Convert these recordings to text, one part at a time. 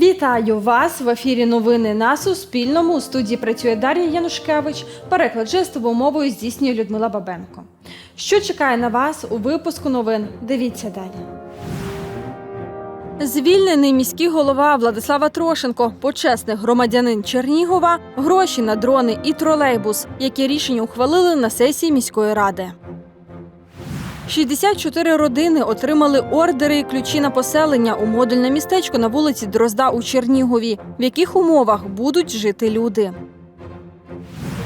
Вітаю вас в ефірі Новини на Суспільному. У студії працює Дар'я Янушкевич. Переклад жестовою мовою здійснює Людмила Бабенко. Що чекає на вас у випуску новин? Дивіться далі. Звільнений міський голова Владислава Трошенко, почесний громадянин Чернігова, гроші на дрони і тролейбус, які рішення ухвалили на сесії міської ради. 64 родини отримали ордери і ключі на поселення у модульне містечко на вулиці Дрозда у Чернігові. В яких умовах будуть жити люди?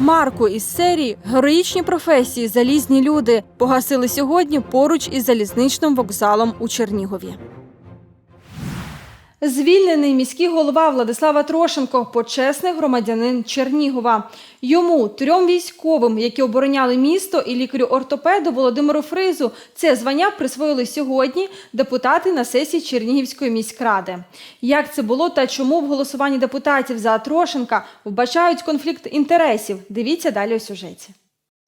Марку із серії Героїчні професії залізні люди погасили сьогодні поруч із залізничним вокзалом у Чернігові. Звільнений міський голова Владислава Трошенко, почесний громадянин Чернігова. Йому трьом військовим, які обороняли місто, і лікарю-ортопеду Володимиру Фризу це звання присвоїли сьогодні депутати на сесії Чернігівської міськради. Як це було та чому в голосуванні депутатів за Трошенка вбачають конфлікт інтересів? Дивіться далі у сюжеті.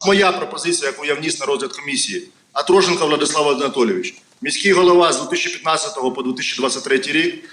Моя пропозиція, яку я вніс на розгляд комісії, Атрошенко Владислав Анатолійович, міський голова з 2015 по 2023 рік,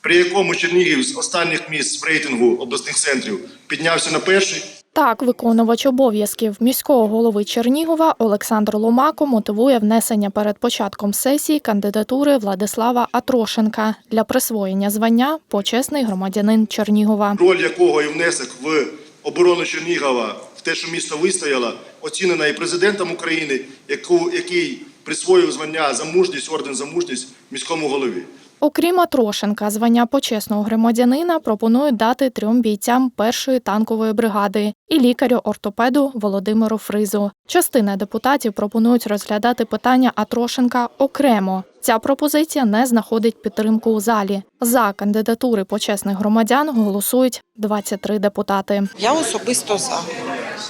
при якому Чернігів з останніх місць в рейтингу обласних центрів піднявся на перший. Так, виконувач обов'язків міського голови Чернігова Олександр Ломако мотивує внесення перед початком сесії кандидатури Владислава Атрошенка для присвоєння звання почесний громадянин Чернігова. роль якого і внесок в оборону Чернігова, в те, що місто вистояло, оцінена і президентом України, яку, який присвоїв звання за мужність, орден за мужність міському голові. Окрім Атрошенка, звання почесного громадянина пропонують дати трьом бійцям першої танкової бригади і лікарю-ортопеду Володимиру Фризу. Частина депутатів пропонують розглядати питання Атрошенка окремо. Ця пропозиція не знаходить підтримку у залі. За кандидатури почесних громадян голосують 23 депутати. Я особисто за,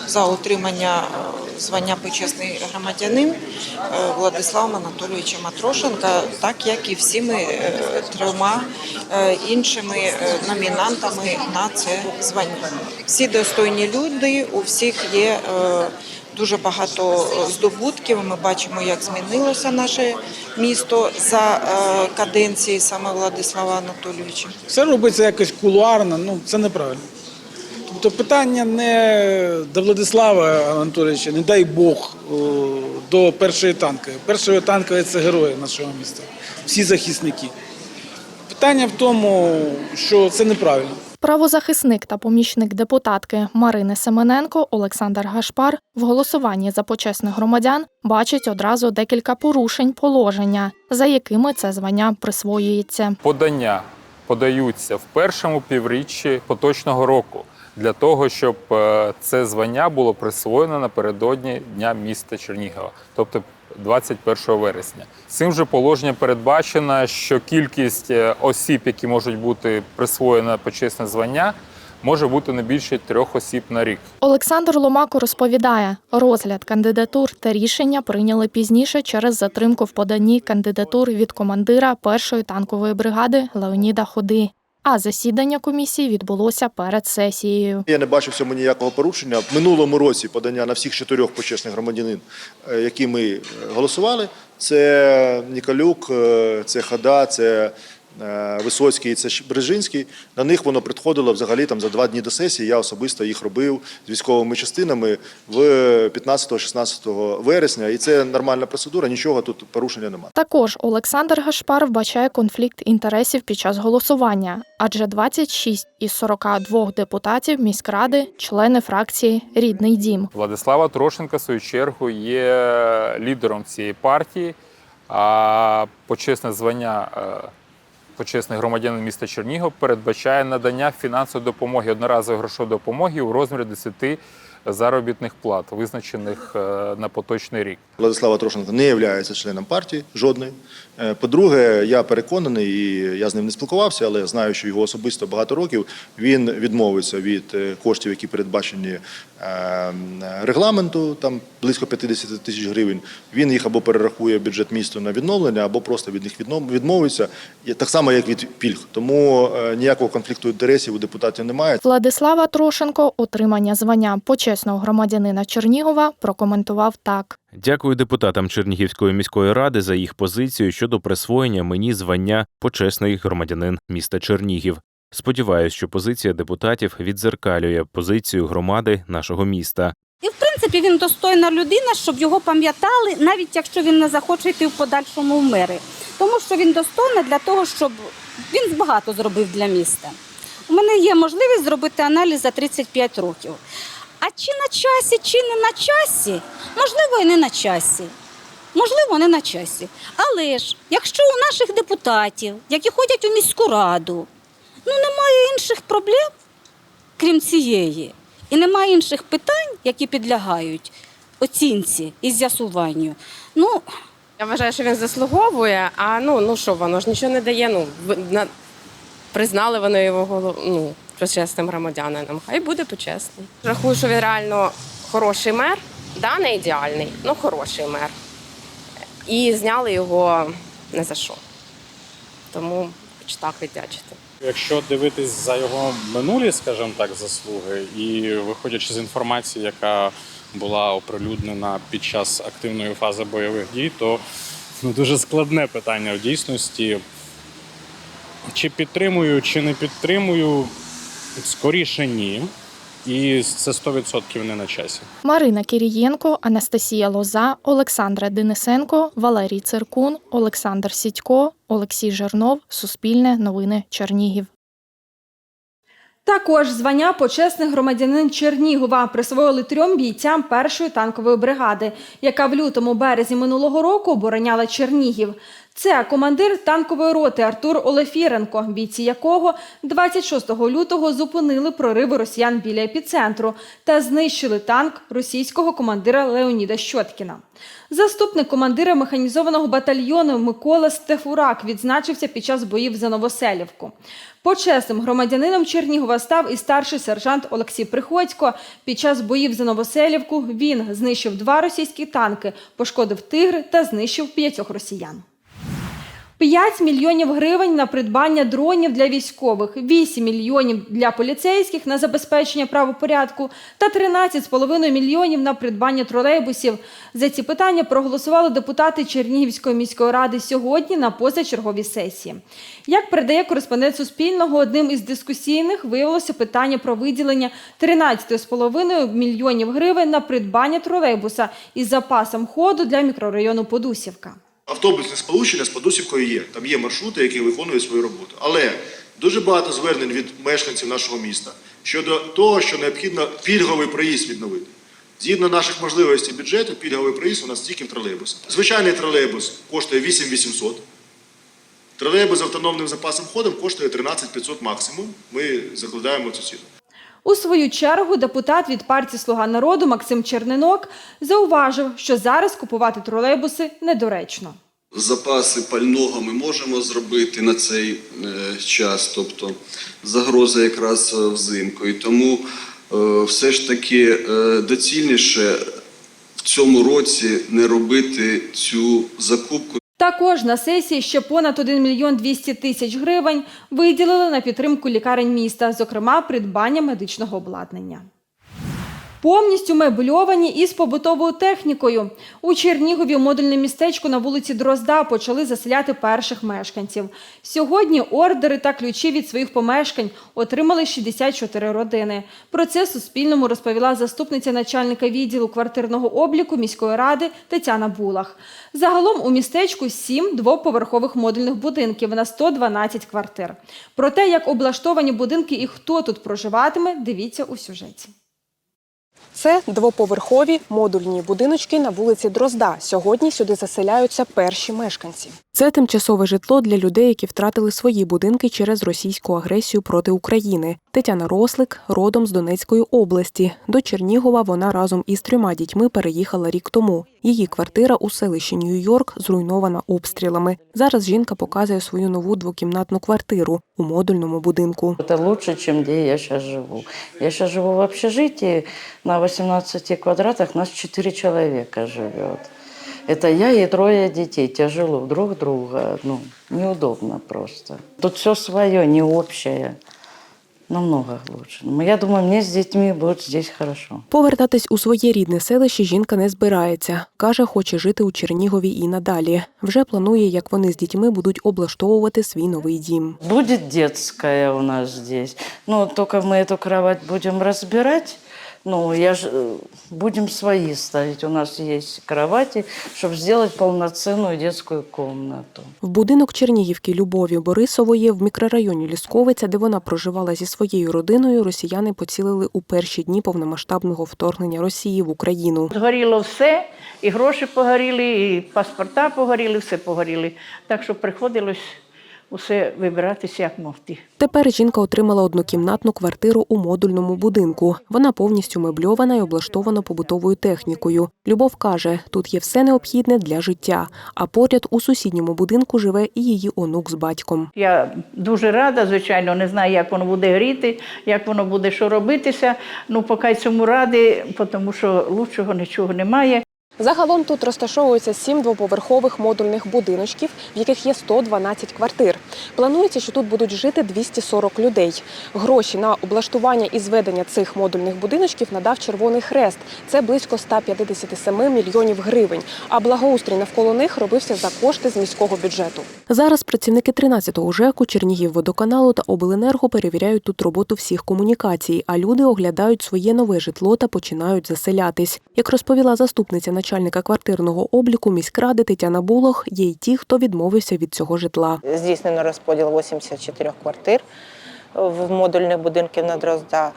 за отримання е, звання почесний громадянин е, Владиславом Анатолійовичем Матрошенка, так як і всіми е, трьома іншими номінантами на це звання. Всі достойні люди, у всіх є дуже багато здобутків. Ми бачимо, як змінилося наше місто за каденції саме Владислава Анатолійовича. Все робиться якось кулуарно, ну це неправильно. Тобто питання не до Владислава Анатолійовича, не дай Бог, до першої танкової. Першої танкової це герої нашого міста, всі захисники. Питання в тому, що це неправильно. Правозахисник та помічник депутатки Марини Семененко Олександр Гашпар в голосуванні за почесних громадян бачить одразу декілька порушень положення, за якими це звання присвоюється. подання подаються в першому півріччі поточного року для того, щоб е, це звання було присвоєно напередодні Дня міста Чернігова, тобто 21 вересня. Цим же положенням передбачено, що кількість е, осіб, які можуть бути присвоєно почесне звання, може бути не більше трьох осіб на рік. Олександр Ломако розповідає, розгляд кандидатур та рішення прийняли пізніше через затримку в поданні кандидатур від командира першої танкової бригади Леоніда Ходи. А засідання комісії відбулося перед сесією. Я не бачив цьому ніякого порушення. В минулому році подання на всіх чотирьох почесних громадянин, е, які ми е, голосували, це Ніколюк, е, це Хада, це е, Висоцький, це Щ- Брижинський. На них воно приходило взагалі там за два дні до сесії. Я особисто їх робив з військовими частинами в 15-16 вересня. І це нормальна процедура, нічого тут порушення немає. Також Олександр Гашпар вбачає конфлікт інтересів під час голосування, адже 26 із 42 депутатів міськради члени фракції Рідний дім. Владислава Трошенка, в свою чергу, є лідером цієї партії, а почесне звання е, почесний громадянин міста Чернігов передбачає надання фінансової допомоги, одноразової грошової допомоги у розмірі 10 заробітних плат, визначених е, на поточний рік. Владислава Трошенко не є членом партії жодної. Е, По-друге, я переконаний, і я з ним не спілкувався, але знаю, що його особисто багато років він відмовиться від е, коштів, які передбачені регламенту, там близько 50 тисяч гривень. Він їх або перерахує в бюджет міста на відновлення, або просто від них відмовиться. Так само, як від пільг. Тому е, ніякого конфлікту інтересів у депутатів немає. Владислава Трошенко отримання звання почесного громадянина Чернігова прокоментував так. Дякую депутатам Чернігівської міської ради за їх позицію щодо присвоєння мені звання почесний громадянин міста Чернігів. Сподіваюсь, що позиція депутатів відзеркалює позицію громади нашого міста. І в принципі він достойна людина, щоб його пам'ятали, навіть якщо він не захоче йти в подальшому в мери. Тому що він достойний для того, щоб він багато зробив для міста. У мене є можливість зробити аналіз за 35 років. А чи на часі, чи не на часі? Можливо, і не на часі. Можливо, не на часі. Але ж, якщо у наших депутатів, які ходять у міську раду, ну немає інших проблем, крім цієї. І немає інших питань, які підлягають оцінці і з'ясуванню. Ну, Я вважаю, що він заслуговує, а ну, ну що воно ж нічого не дає. Ну, на, признали вони його ну, почесним громадянином. Хай буде почесний. Рахую, що він реально хороший мер, да, не ідеальний, але хороший мер. І зняли його не за що. Тому хоч так віддячити. Якщо дивитись за його минулі, скажімо так, заслуги, і виходячи з інформації, яка була оприлюднена під час активної фази бойових дій, то ну, дуже складне питання в дійсності. Чи підтримую, чи не підтримую, скоріше ні. І це 100% не на часі. Марина Кірієнко, Анастасія Лоза, Олександра Денисенко, Валерій Циркун, Олександр Сідько, Олексій Жернов, Суспільне новини Чернігів. Також звання почесний громадянин Чернігова присвоїли трьом бійцям першої танкової бригади, яка в лютому березні минулого року обороняла Чернігів. Це командир танкової роти Артур Олефіренко, бійці якого 26 лютого зупинили прориви росіян біля епіцентру та знищили танк російського командира Леоніда Щоткіна. Заступник командира механізованого батальйону Микола Стефурак відзначився під час боїв за Новоселівку. Почесним громадянином Чернігова став і старший сержант Олексій Приходько. Під час боїв за Новоселівку він знищив два російські танки, пошкодив тигри та знищив п'ятьох росіян. 5 мільйонів гривень на придбання дронів для військових, 8 мільйонів для поліцейських на забезпечення правопорядку та 13,5 мільйонів на придбання тролейбусів. За ці питання проголосували депутати Чернігівської міської ради сьогодні на позачерговій сесії. Як передає кореспондент Суспільного, одним із дискусійних виявилося питання про виділення 13,5 мільйонів гривень на придбання тролейбуса із запасом ходу для мікрорайону Подусівка. Автобусне сполучення з Подусівкою є. Там є маршрути, які виконують свою роботу. Але дуже багато звернень від мешканців нашого міста щодо того, що необхідно пільговий проїзд відновити. Згідно наших можливостей бюджету, пільговий проїзд у нас тільки в тролейбусах. Звичайний тролейбус коштує 8800. Тролейбус з автономним запасом ходом коштує 13500 максимум. Ми закладаємо цю ціну. У свою чергу депутат від партії Слуга народу Максим Чернинок зауважив, що зараз купувати тролейбуси недоречно. Запаси пального ми можемо зробити на цей е, час, тобто загроза якраз е, взимку. І тому е, все ж таки доцільніше в цьому році не робити цю закупку. Також на сесії ще понад 1 мільйон 200 тисяч гривень виділили на підтримку лікарень міста, зокрема придбання медичного обладнання. Повністю мебльовані із побутовою технікою. У Чернігові модульне містечко на вулиці Дрозда почали заселяти перших мешканців. Сьогодні ордери та ключі від своїх помешкань отримали 64 родини. Про це Суспільному розповіла заступниця начальника відділу квартирного обліку міської ради Тетяна Булах. Загалом у містечку сім двоповерхових модульних будинків на 112 квартир. Про те, як облаштовані будинки і хто тут проживатиме, дивіться у сюжеті. Це двоповерхові модульні будиночки на вулиці Дрозда. Сьогодні сюди заселяються перші мешканці. Це тимчасове житло для людей, які втратили свої будинки через російську агресію проти України. Тетяна Рослик родом з Донецької області. До Чернігова вона разом із трьома дітьми переїхала рік тому. Її квартира у селищі Нью-Йорк зруйнована обстрілами. Зараз жінка показує свою нову двокімнатну квартиру у модульному будинку. Это лучше, чем где я сейчас живу. Я сейчас живу в общежитии на 18 квадратах нас 4 человека живет. Это я и трое детей. Тяжело друг друга. Ну, неудобно просто. Тут все свое, не общее. Намного лучше. Я думаю, мені з дітьми буде здесь хорошо. Повертатись у своє рідне селище жінка не збирається. Каже, хоче жити у Чернігові і надалі. Вже планує, як вони з дітьми будуть облаштовувати свій новий дім. Буде дитяча у нас здесь. Ну тільки ми цю кровать будемо разбирать. Ну, я ж, э, будем свои ставить. У нас есть кровати, чтобы сделать полноценную детскую комнату. В будинок Чернігівки Любові Борисової в мікрорайоні Лісковиця, де вона проживала зі своєю родиною, росіяни поцілили у перші дні повномасштабного вторгнення Росії в Україну. Згоріло все, і гроші погоріли, і паспорта погоріли, все погоріли. Так що приходилось усе вибиратися як могти. Тепер жінка отримала однокімнатну квартиру у модульному будинку. Вона повністю мебльована і облаштована побутовою технікою. Любов каже, тут є все необхідне для життя. А поряд у сусідньому будинку живе і її онук з батьком. Я дуже рада, звичайно, не знаю, як воно буде гріти, як воно буде що робитися. Ну, поки цьому ради, тому що лучшого нічого немає. Загалом тут розташовується сім двоповерхових модульних будиночків, в яких є 112 квартир. Планується, що тут будуть жити 240 людей. Гроші на облаштування і зведення цих модульних будиночків надав Червоний Хрест. Це близько 157 мільйонів гривень. А благоустрій навколо них робився за кошти з міського бюджету. Зараз працівники 13-го ЖЕКу, Чернігівводоканалу та Обленерго перевіряють тут роботу всіх комунікацій, а люди оглядають своє нове житло та починають заселятись. Як розповіла заступниця начальника квартирного обліку міськради Тетяна Булох, є й ті, хто відмовився від цього житла. Здійснено розподіл 84 квартир в модульних будинків на Дрозда.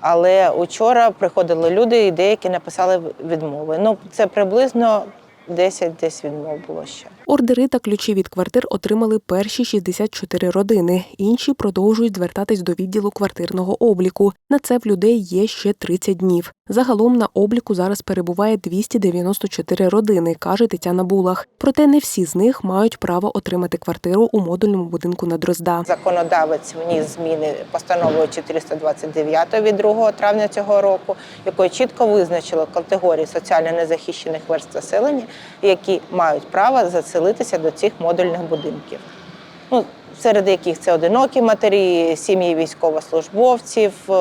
Але учора приходили люди і деякі написали відмови. Ну, це приблизно 10 десь відмов було ще. Ордери та ключі від квартир отримали перші 64 родини. Інші продовжують звертатись до відділу квартирного обліку. На це в людей є ще 30 днів. Загалом на обліку зараз перебуває 294 родини, каже Тетяна Булах. Проте не всі з них мають право отримати квартиру у модульному будинку на Дрозда. Законодавець вніс зміни постановою 429 від 2 травня цього року, якою чітко визначило категорії соціально незахищених верств населення, які мають право заселитися до цих модульних будинків. Ну, серед яких це одинокі матері, сім'ї військовослужбовців, е,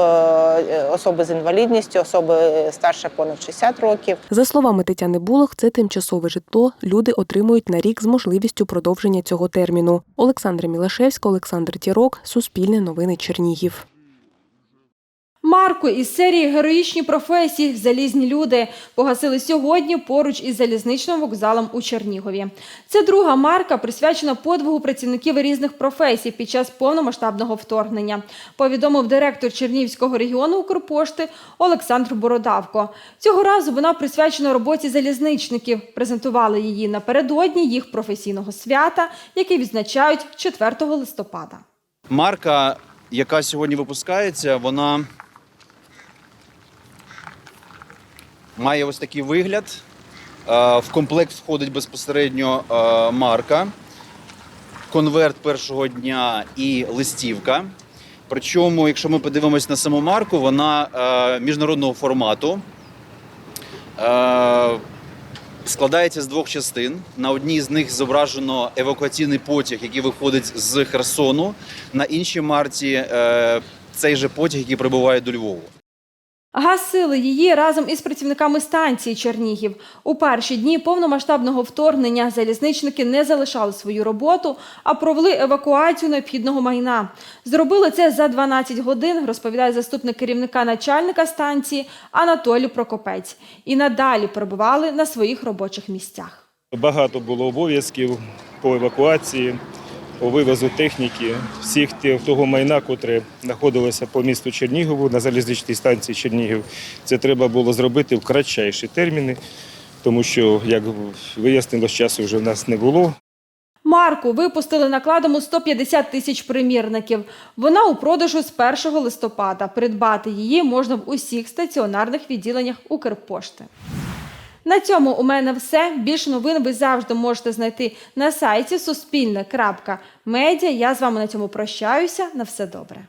особи з інвалідністю, особи старше понад 60 років. За словами Тетяни Булах, це тимчасове житло люди отримують на рік з можливістю продовження цього терміну. Олександра Мілашевська, Олександр Тірок, Суспільне новини Чернігів. Марку із серії Героїчні професії Залізні люди погасили сьогодні поруч із залізничним вокзалом у Чернігові. Це друга марка, присвячена подвигу працівників різних професій під час повномасштабного вторгнення. Повідомив директор Чернігівського регіону Укрпошти Олександр Бородавко. Цього разу вона присвячена роботі залізничників. Презентували її напередодні їх професійного свята, яке відзначають 4 листопада. Марка, яка сьогодні випускається, вона має ось такий вигляд. Е, В комплект входить безпосередньо е, марка, конверт першого дня і листівка. Причому, якщо ми подивимось на саму марку, вона е, міжнародного формату. Складається з двох частин. На одній з них зображено евакуаційний потяг, який виходить з Херсону. На іншій марці цей же потяг, який прибуває до Львову. Гасили її разом із працівниками станції Чернігів. У перші дні повномасштабного вторгнення залізничники не залишали свою роботу, а провели евакуацію необхідного майна. Зробили це за 12 годин, розповідає заступник керівника начальника станції Анатолій Прокопець. І надалі перебували на своїх робочих місцях. Багато було обов'язків по евакуації, по вивозу техніки, всіх того майна, котре знаходилося по місту Чернігову на залізничній станції Чернігів. Це треба було зробити в кратчайші терміни, тому що, як вияснилось, часу вже в нас не було. Марку випустили накладом у 150 тисяч примірників. Вона у продажу з 1 листопада. Придбати її можна в усіх стаціонарних відділеннях Укрпошти. На цьому у мене все. Більше новин ви завжди можете знайти на сайті суспільне.медіа. Я з вами на цьому прощаюся. На все добре.